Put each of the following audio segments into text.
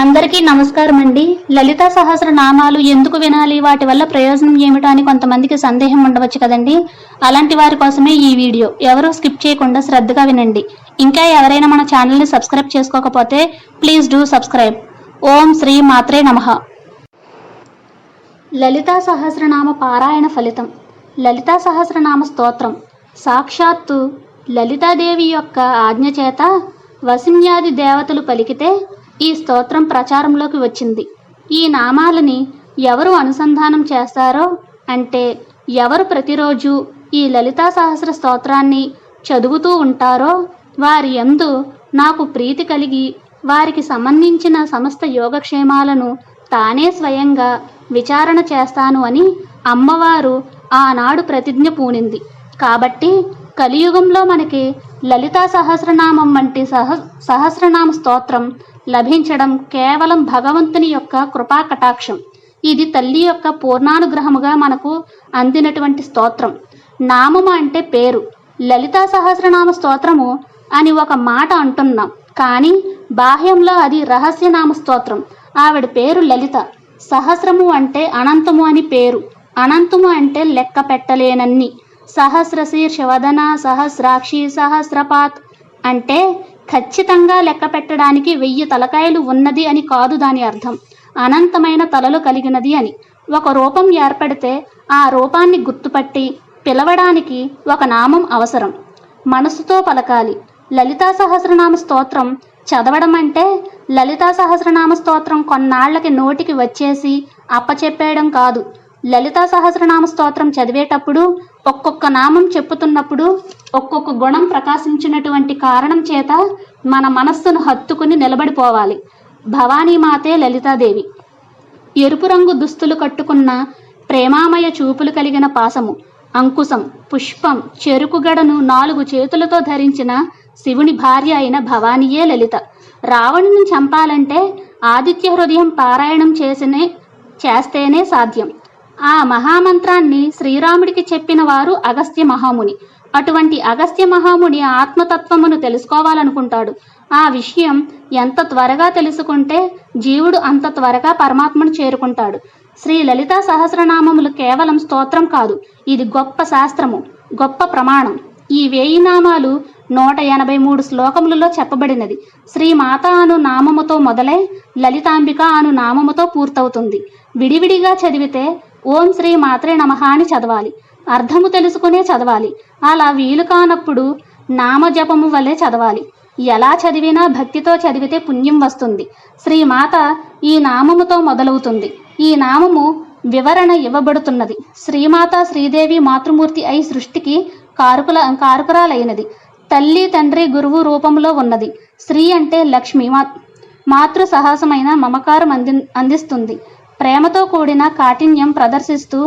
అందరికీ నమస్కారం అండి లలిత సహస్ర నామాలు ఎందుకు వినాలి? వాటి వల్ల ప్రయోజనం ఏమిటో అని కొంతమందికి సందేహం ఉండవచ్చు కదండి. అలాంటి వారి కోసమే ఈ వీడియో. ఎవరూ స్కిప్ చేయకుండా శ్రద్ధగా వినండి. ఇంకా ఎవరైనా మన ఛానల్ని సబ్స్క్రైబ్ చేసుకోకపోతే please do subscribe. Om Shri మాత్రే నమః. లలితా సహస్రనామ పారాయణ ఫలితం. లలితా సహస్రనామ స్తోత్రం. సాక్షాత్తు లలితాదేవి యొక్క ఆజ్ఞ చేత వసిన్యాది దేవతలు పలికితే ఈ స్తోత్రం ప్రచారంలోకి వచ్చింది. ఈ నామాలని ఎవరు అనుసంధానం చేస్తారో అంటే ఎవరు ప్రతిరోజు ఈ లలితా సహస్ర స్తోత్రాన్ని చదువుతూ ఉంటారో వారి ఎందు నాకు ప్రీతి కలిగి వారికి సంబంధించిన సమస్త యోగక్షేమాలను తానే స్వయంగా విచారణ చేస్తాను అని అమ్మవారు ఆనాడు ప్రతిజ్ఞ పూనింది. కాబట్టి కలియుగంలో మనకి లలితా సహస్రనామం వంటి సహ సహస్రనామ స్తోత్రం లభించడం కేవలం భగవంతుని యొక్క కృపా కటాక్షం. ఇది తల్లి యొక్క పూర్ణానుగ్రహముగా మనకు అందినటువంటి స్తోత్రం. నామము అంటే పేరు. లలితా సహస్రనామ స్తోత్రము అని ఒక మాట అంటున్నాం. కానీ బాహ్యంలో అది రహస్యనామ స్తోత్రం. ఆవిడ పేరు లలిత. సహస్రము అంటే అనంతము అని పేరు. అనంతము అంటే లెక్క పెట్టలేనన్ని. సహస్ర శీర్షవదన సహస్రాక్షి సహస్రపాత్ అంటే ఖచ్చితంగా లెక్క పెట్టడానికి వెయ్యి తలకాయలు ఉన్నది అని కాదు దాని అర్థం. అనంతమైన తలలు కలిగినది అని. ఒక రూపం ఏర్పడితే ఆ రూపాన్ని గుర్తుపట్టి పిలవడానికి ఒక నామం అవసరం. మనసుతో పలకాలి. లలితా సహస్రనామ స్తోత్రం చదవడం అంటే లలితా సహస్రనామ స్తోత్రం కొన్నాళ్ళకి నోటికి వచ్చేసి అప్పచెప్పేయడం కాదు. లలితా సహస్రనామ స్తోత్రం చదివేటప్పుడు ఒక్కొక్క నామం చెప్పుతున్నప్పుడు ఒక్కొక్క గుణం ప్రకాశించినటువంటి కారణం చేత మన మనస్సును హత్తుకుని నిలబడిపోవాలి. భవానీమాతే లలితాదేవి. ఎరుపు రంగు దుస్తులు కట్టుకున్న ప్రేమామయ చూపులు కలిగిన పాసము అంకుశం పుష్పం చెరుకుగడను నాలుగు చేతులతో ధరించిన శివుని భార్య అయిన భవానీయే లలిత. రావణుని చంపాలంటే ఆదిత్య హృదయం పారాయణం చేసినే చేస్తేనే సాధ్యం. ఆ మహామంత్రాన్ని శ్రీరాముడికి చెప్పిన వారు అగస్త్య మహాముని. అటువంటి అగస్త్య మహాముని ఆత్మతత్వమును తెలుసుకోవాలనుకుంటాడు. ఆ విషయం ఎంత త్వరగా తెలుసుకుంటే జీవుడు అంత త్వరగా పరమాత్మను చేరుకుంటాడు. శ్రీ లలితా సహస్రనామములు కేవలం స్తోత్రం కాదు ఇది గొప్ప శాస్త్రము గొప్ప ప్రమాణం. ఈ వేయి నామాలు నూట ఎనభై మూడు శ్లోకములలో చెప్పబడినది. శ్రీమాత అను నామముతో మొదలై లలితాంబిక అను నామముతో పూర్తవుతుంది. విడివిడిగా చదివితే ఓం శ్రీ మాత్రే నమః అని చదవాలి. అర్థము తెలుసుకునే చదవాలి. అలా వీలు కానప్పుడు నామజపము వలె చదవాలి. ఎలా చదివినా భక్తితో చదివితే పుణ్యం వస్తుంది. శ్రీమాత ఈ నామముతో మొదలవుతుంది. ఈ నామము వివరణ ఇవ్వబడుతున్నది. శ్రీమాత శ్రీదేవి మాతృమూర్తి అయి సృష్టికి కారుకుల కారుకురాలైనది. తల్లి తండ్రి గురువు రూపంలో ఉన్నది. శ్రీ అంటే లక్ష్మి. మా మాతృ సాహసమైన మమకారం అంది అందిస్తుంది. ప్రేమతో కూడిన కాఠిన్యం ప్రదర్శిస్తూ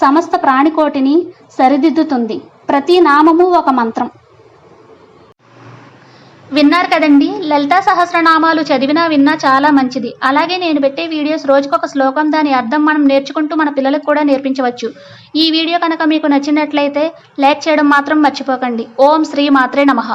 సమస్త ప్రాణికోటిని సరిదిద్దుతుంది. ప్రతి నామము ఒక మంత్రం. విన్నారు కదండి? లలితా సహస్రనామాలు చదివినా విన్నా చాలా మంచిది. అలాగే నేను పెట్టే వీడియోస్ రోజుకొక శ్లోకం దాని అర్థం మనం నేర్చుకుంటూ మన పిల్లలకు కూడా నేర్పించవచ్చు. ఈ వీడియో కనుక మీకు నచ్చినట్లయితే లైక్ చేయడం మాత్రం మర్చిపోకండి. ఓం శ్రీ మాత్రే నమః.